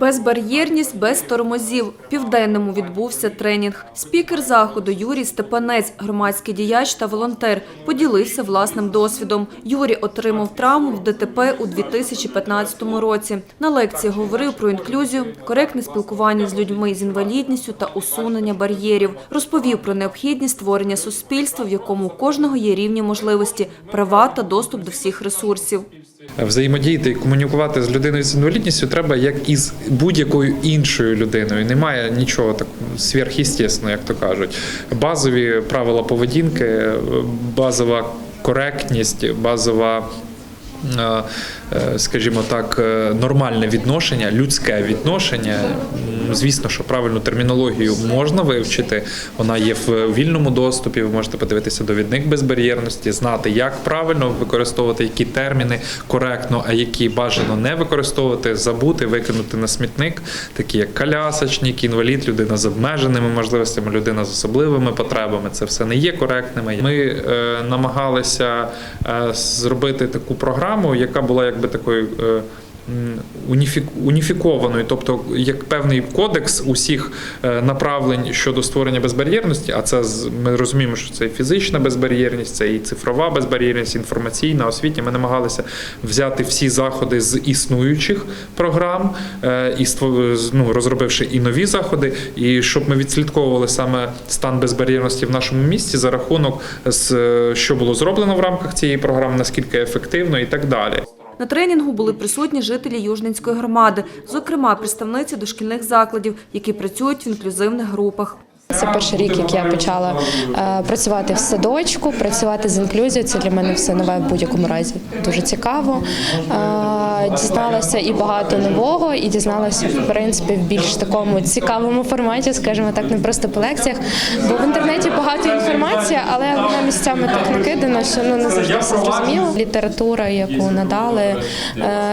Безбар'єрність без тормозів. Південному відбувся тренінг. Спікер заходу Юрій Степанець, громадський діяч та волонтер, поділився власним досвідом. Юрій отримав травму в ДТП у 2015 році. На лекції говорив про інклюзію, коректне спілкування з людьми з інвалідністю та усунення бар'єрів. Розповів про необхідність створення суспільства, в якому у кожного є рівні можливості, права та доступ до всіх ресурсів. Взаємодіяти і комунікувати з людиною з інвалідністю треба як із будь-якою іншою людиною. Немає нічого так сверхъестественного, як то кажуть. Базові правила поведінки, базова коректність, базова. е, е, Скажімо так, е, нормальне відношення, людське відношення. М, Звісно, що правильну термінологію можна вивчити. Вона є в вільному доступі. Ви можете подивитися довідник безбар'єрності, знати, як правильно використовувати які терміни коректно, а які бажано не використовувати, забути, викинути на смітник, такі як колясочник, інвалід, людина з обмеженими можливостями, людина з особливими потребами. Це все не є коректними. Ми е, намагалися е, зробити таку програму, яка була якби такою. Е, уніфікованою, тобто як певний кодекс усіх е, направлень щодо створення безбар'єрності, а це ми розуміємо, що це і фізична безбар'єрність, це і цифрова безбар'єрність, інформаційна, освітня. Ми намагалися взяти всі заходи з існуючих програм е, і ну, розробивши і нові заходи, і щоб ми відслідковували саме стан безбар'єрності в нашому місті за рахунок е, що було зроблено в рамках цієї програми, наскільки ефективно і так далі. На тренінгу були присутні жителі Южненської громади, зокрема представниці дошкільних закладів, які працюють в інклюзивних групах. Це перший рік, як я почала е, працювати в садочку, працювати з інклюзією. Це для мене все нове в будь-якому разі. Дуже цікаво. Е, дізналася і багато нового, і дізналася в принципі в більш такому цікавому форматі, скажімо так, не просто по лекціях. Бо в інтернеті багато інформації, але вона місцями так накидана, що ну не завжди все зрозуміло. Література, яку надали,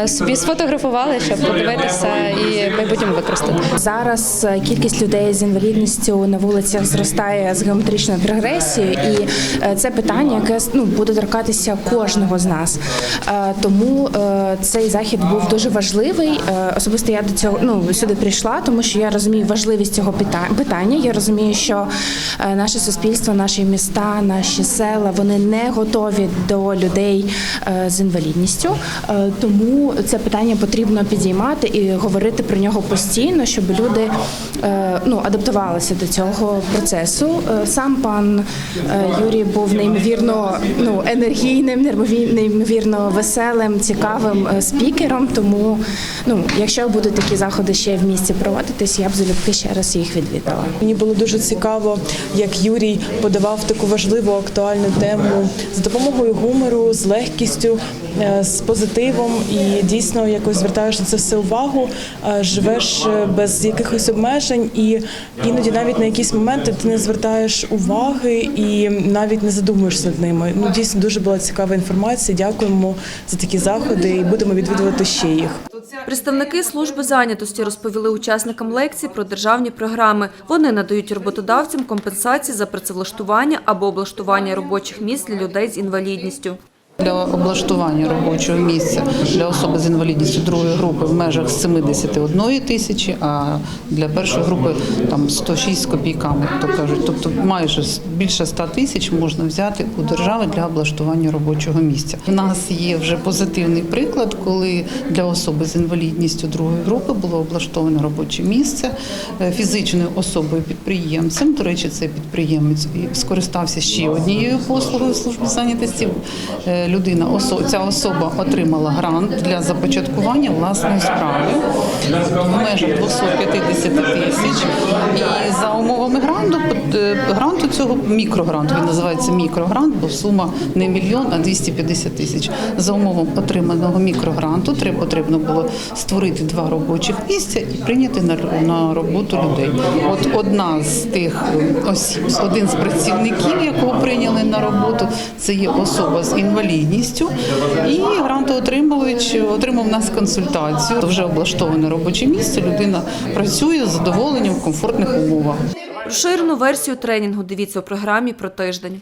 е, собі сфотографували, щоб подивитися і в майбутньому використати. Зараз кількість людей з інвалідністю на вулицях зростає з геометричною прогресією, і е, це питання, яке ну, буде торкатися кожного з нас. Е, Тому е, цей захід був дуже важливий. Особисто я до цього ну сюди прийшла, тому що я розумію важливість цього питання. Я розумію, що наше суспільство, наші міста, наші села вони не готові до людей з інвалідністю. Тому це питання потрібно підіймати і говорити про нього постійно, щоб люди ну, адаптувалися до цього процесу. Е, Сам пан е, Юрій був неймовірно ну, енергійним, неймові- неймовірно веселим, цікавим е, спікером. Тому, ну, якщо будуть такі заходи ще в місті проводитись, я б залюбки ще раз їх відвідала. Мені було дуже цікаво, як Юрій подавав таку важливу актуальну тему з допомогою гумору, з легкістю, з позитивом і дійсно якось звертаєш на це все увагу, е, живеш е, без якихось обмежень, і іноді навіть на якісь моменти ти не звертаєш уваги і навіть не задумуєшся над ними. Ну дійсно дуже була цікава інформація. Дякуємо за такі заходи і будемо відвідувати ще їх. Представники служби зайнятості розповіли учасникам лекції про державні програми. Вони надають роботодавцям компенсації за працевлаштування або облаштування робочих місць для людей з інвалідністю. Для облаштування робочого місця для особи з інвалідністю другої групи в межах 71 тисячі, а для першої групи там 106 з копійками, то кажуть. Тобто майже більше 100 тисяч можна взяти у держави для облаштування робочого місця. У нас є вже позитивний приклад, коли для особи з інвалідністю другої групи було облаштоване робоче місце е, фізичною особою підприємцем. До речі, цей підприємець скористався ще однією послугою служби зайнятості. Людина ця особа отримала грант для започаткування власної справи в межах 250 тисяч. І за умовами гранту гранту цього мікрогранту він називається мікрогрант, бо сума не мільйон, а 250 тисяч. За умовами отриманого мікрогранту потрібно було створити два робочих місця і прийняти на, на роботу людей. От одна з тих е, осіб, один з працівників, якого прийняли на роботу, це є особа з інвалідністю. І грантоотримувач отримав нас консультацію. Вже облаштоване робоче місце. Людина працює з задоволенням в комфортних умовах. Розширену версію тренінгу дивіться у програмі про тиждень.